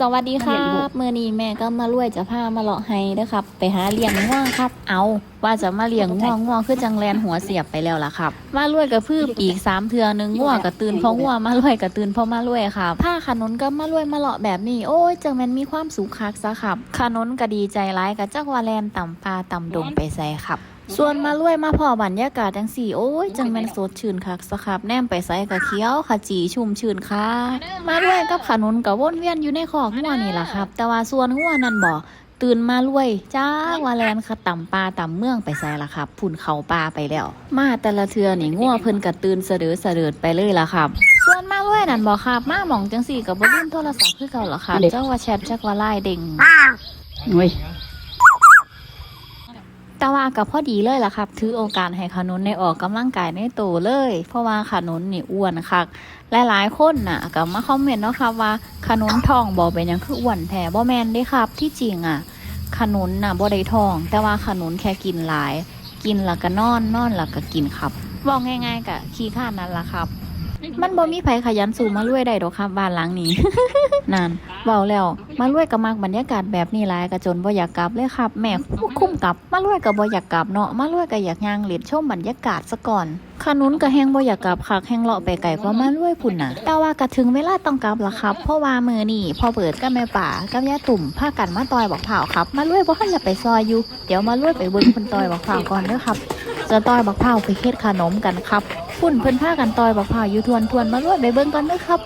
สวัสดีครับมือนี้แม่ก็มาล่วยจะพามาเลาะให้เด้อครับ ไปหาเลี้ยงง่วงครับ เอา ว่าจะมาเลี้ยงง่วงง่วงคือจังแลนหัวเสียบไปแล้วล่ะครับ มาล่วยกับพืบอีกสามเทือหนึงง่วงกับตื่นเพราะง่วงมาล่วยกับตื่นเพราะมาล่วยครับผ้าขนุนก็มาล่วยมาเลาะแบบนี้ โอ้ยจังแมันมีความสุขคักซะครับขนุนก็ดีใจร้ายกับจักว่าแลนต่ำปลาต่ำดงไปใส่ครับ ส่วนมาล่วยมาพอบรรยากาศจังสี่โอ้ยจังแม่นสดชื่นคักสะครับแนมไปใส่กะเคี้ยวขจีชุ่มชื่นค่ะ มาล่วยกับขนุนกับวนเวียนอยู่ในคอกงัวนี่ล่ะครับ แต่ว่าส่วนงัวนั่นบ่ตื่นมาล่วยจ้าว่าแลนค่ะต่ำปลาต่ำเมืองไปใส่ละครับพุ่นเขาปลาไปแล้ว มาแต่ละเทือนี่งัวเพิ่นกระตื่นเสะเดือเสะเดิดไปเลยล่ะครับ ส่วนมาล่วยนั่นบ่ครับ มาหมองจังสี่กับบ่ลืมโทรศัพท์คือเก่าล่ะครับเจ้าว่าแชทจักว่าไล่เด้งเว้ย แต่ว่ากับพอดีเลยล่ะครับ ถือโอกาสให้ขนุนในออกกำลังกายในโตเลย เพราะว่าขนุนนี่อ้วนคักหลายๆคนน่ะก็มาคอมเมนต์เนาะครับว่าขนุนทองบ่เป็นยังคืออ้วนแท้บ่แมนเด้ครับ ที่จริงอะ ขนุนน่ะบ่ได้ทอง แต่ว่าขนุนแค่กินหลาย กินแล้วก็นอนนอนแล้วก็กินครับบอกง่ายๆก็ขี้ข้านนั่นล่ะครับ มันบ่มีไผขยันสู่มาล่วยได้ดอกครับบ้านหลังนี้ นั่นเบาแล้ว มาล่วยกับมากบรรยากาศแบบนี้หลายกระจนบ่อยากกลับเลยครับ แม่คุ้มกลับ มาล่วยกับบ่อยากกลับเนาะมาล่วยกับอยากย่างเล่นชมบรรยากาศซะก่อนขนุนกับแฮงบ่อยากกลับคักแฮงเลาะไปไกลกว่ามาล่วยพุ่นน่ะ แต่ว่าก็ถึงเวลาต้องกลับละครับ เพราะว่ามือนี้พอเปิดกับแม่ป่ากับย่าตุ่มพากันมาต่อยบักเผาครับ มาล่วยบ่ทันจะไปซอยอยู่เดี๋ยวมาล่วยไปเบิ่งเพิ่นต่อยบักเผาก่อนเด้อครับ จะต่อยบักเผาวไปเฮ็ดขนมกันครับพุ่นเพิ่นพากันต่อยบักเผาวอยู่ทวนทวนๆมาล้วยไปเบิ่งก่อนเด้อครับ